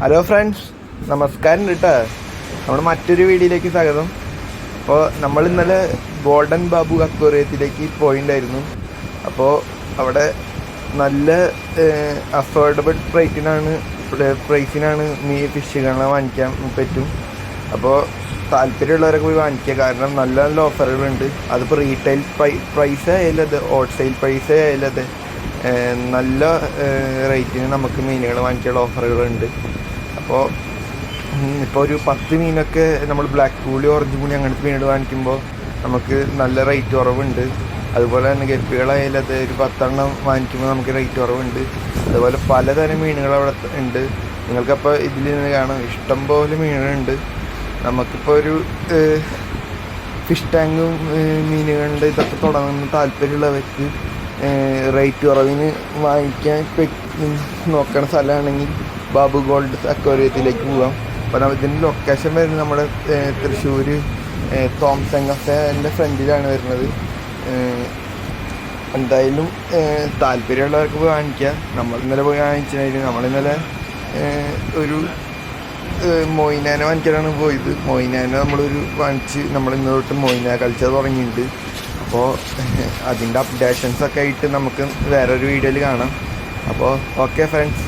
Hello friends നമസ്കാരം കേട്ടോ നമ്മൾ മറ്റൊരു വീഡിയോയിലേക്ക് സ്വാഗതം. അപ്പോൾ നമ്മൾ ഇന്നലെ ഗോൾഡൻ ബാബു അക്വറിയത്തിലേക്ക് പോയിണ്ടായിരുന്നു. അപ്പോൾ അവിടെ നല്ല അഫോർഡബിൾ പ്രൈസിനാണ് പ്രൈസിനാണ് മീ ഫിഷുകളെ വാങ്ങിക്കാൻ പറ്റും. അപ്പോൾ താല്പര്യമുള്ളവരൊക്കെ പോയി വാങ്ങിക്കുക കാരണം നല്ല നല്ല ഓഫറുകളുണ്ട് അതിപ്പോൾ റീറ്റെയിൽ പ്രൈ പ്രൈസ് ആയാലും അത്. ഹോൾസെയിൽ പ്രൈസ് ആയാലും അത്. നല്ല റേറ്റിന് നമുക്ക് മീനുകൾ വാങ്ങിക്കാനുള്ള ഓഫറുകളുണ്ട് അപ്പോൾ ഇപ്പോൾ ഒരു പത്ത് മീനൊക്കെ നമ്മൾ ബ്ലാക്ക് പൂളി ഓറഞ്ച് പൂളി അങ്ങനത്തെ മീനുകൾ വാങ്ങിക്കുമ്പോൾ നമുക്ക് നല്ല റേറ്റ് കുറവുണ്ട്. അതുപോലെ തന്നെ ഗപ്പികളായാലും അത് ഒരു പത്തെണ്ണം വാങ്ങിക്കുമ്പോൾ നമുക്ക് റേറ്റ് കുറവുണ്ട്. അതുപോലെ പലതരം മീനുകൾ അവിടെ ഉണ്ട്. നിങ്ങൾക്കപ്പോൾ ഇതിൽ നിന്ന് കാണാം ഇഷ്ടം പോലെ മീനുകളുണ്ട്. നമുക്കിപ്പോൾ ഒരു ഫിഷ് ടാങ്കും മീനുകളുണ്ട്. ഇതൊക്കെ തുടങ്ങുന്ന താല്പര്യമുള്ളവർക്ക് റേറ്റ് കുറവിന് വാങ്ങിക്കാൻ നോക്കണ സ്ഥലമാണെങ്കിൽ ബാബു ഗോൾഡ് അക്വേറിയത്തിലേക്ക് പോകാം അപ്പം ഇതിന്റെ ലൊക്കേഷൻ വരുന്നത് നമ്മുടെ തൃശ്ശൂർ തോംസൺ കഫേന്റെ ഫ്രണ്ടിലാണ് വരുന്നത്. എന്തായാലും താല്പര്യമുള്ളവർക്ക് പോയി വാങ്ങിക്കുക നമ്മൾ ഇന്നലെ പോയി നമ്മൾ ഇന്നലെ ഒരു മൊയ്നാനെ വാങ്ങിക്കാനാണ് പോയത്. മൊയ്നാനെ നമ്മളൊരു വാങ്ങിച്ച് നമ്മൾ ഇന്ന് തൊട്ട് മോയിന കളിച്ച തുടങ്ങിയിട്ടുണ്ട്. അപ്പോൾ അതിന്റെ അപ്ഡേഷൻസ് ഒക്കെ ആയിട്ട് നമുക്ക് വേറൊരു വീഡിയോയിൽ കാണാം. അപ്പോൾ ഓക്കെ ഫ്രണ്ട്സ്